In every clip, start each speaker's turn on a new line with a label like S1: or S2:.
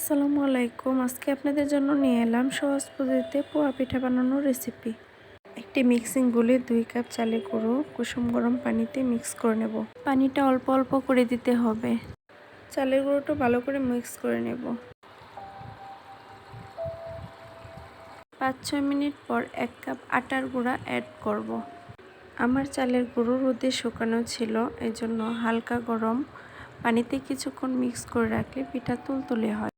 S1: আসসালামু আলাইকুম। আজকে আপনাদের জন্য নিয়ে এলাম সহজ পদ্ধতিতে পোয়া পিঠা বানানোর রেসিপি একটি মিক্সিং বলে দুই কাপ চালের গুঁড়ো, কুসুম গরম পানিতে মিক্স করে নেব। পানিটা অল্প অল্প করে দিতে হবে। চালের গুঁড়োটা ভালো করে মিক্স করে নেব। পাঁচ, ছয় মিনিট পর এক কাপ আটার গুঁড়া অ্যাড করব। আমার চালের গুঁড়ো রোদে শুকানো ছিল, এজন্য হালকা গরম পানিতে কিছুক্ষণ মিক্স করে রাখলে পিঠা তুলতুলে হয়।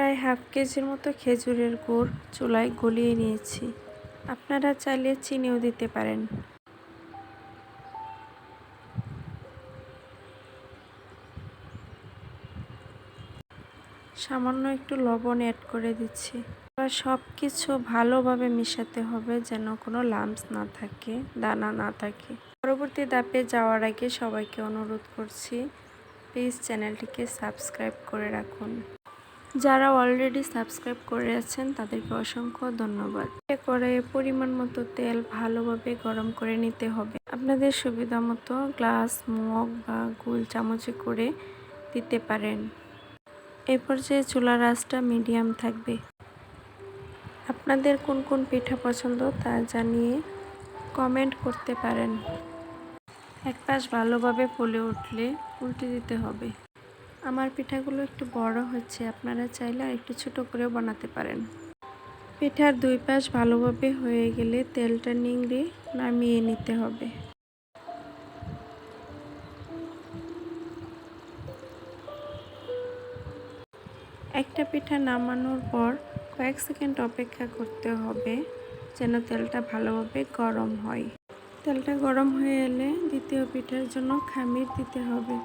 S1: প্রায় হাফ কেজির মতো খেজুরের গুড় চুলায় গলিয়ে নিয়েছি। আপনারা চাইলে চিনিও দিতে পারেন। সামান্য একটু লবণ অ্যাড করে দিচ্ছি। এবার সব কিছু ভালোভাবে মিশাতে হবে যেন কোনো লাম্পস না থাকে, দানা না থাকে। পরবর্তী ধাপে যাওয়ার আগে সবাইকে অনুরোধ করছি প্লিজ চ্যানেলটিকে সাবস্ক্রাইব করে রাখুন। যারা অলরেডি সাবস্ক্রাইব করে আছেন, তাদেরকে অসংখ্য ধন্যবাদ। কড়াইয়ে পরিমাণ মতো তেল ভালোভাবে গরম করে নিতে হবে। আপনাদের সুবিধা মতো গ্লাস, মগ বা গুল চামচে করে দিতে পারেন। এ পর্যায়ে চুলার আঁচটা মিডিয়াম থাকবে। আপনাদের কোন কোন পিঠা পছন্দ তা জানিয়ে কমেন্ট করতে পারেন। এক পাশ ভালোভাবে ফুলে উঠলে উল্টে দিতে হবে। আমার পিঠাগুলো একটু বড় হচ্ছে, আপনারা চাইলে আর একটু ছোটো করেও বানাতে পারেন। পিঠার দুই পাশ ভালোভাবে হয়ে গেলে তেলটা নিংড়ে নামিয়ে নিতে হবে। একটা পিঠা নামানোর পর কয়েক সেকেন্ড অপেক্ষা করতে হবে যেন তেলটা ভালোভাবে গরম হয়। তেলটা গরম হয়ে এলে দ্বিতীয় পিঠার জন্য খামির দিতে হবে।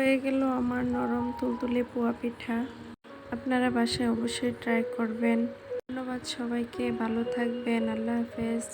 S1: হয়ে গেল আমার নরম তুলতুলে পোয়া পিঠা। আপনারা বাসায় অবশ্যই ট্রাই করবেন। ধন্যবাদ সবাইকে, ভালো থাকবেন, আল্লাহ হাফেজ।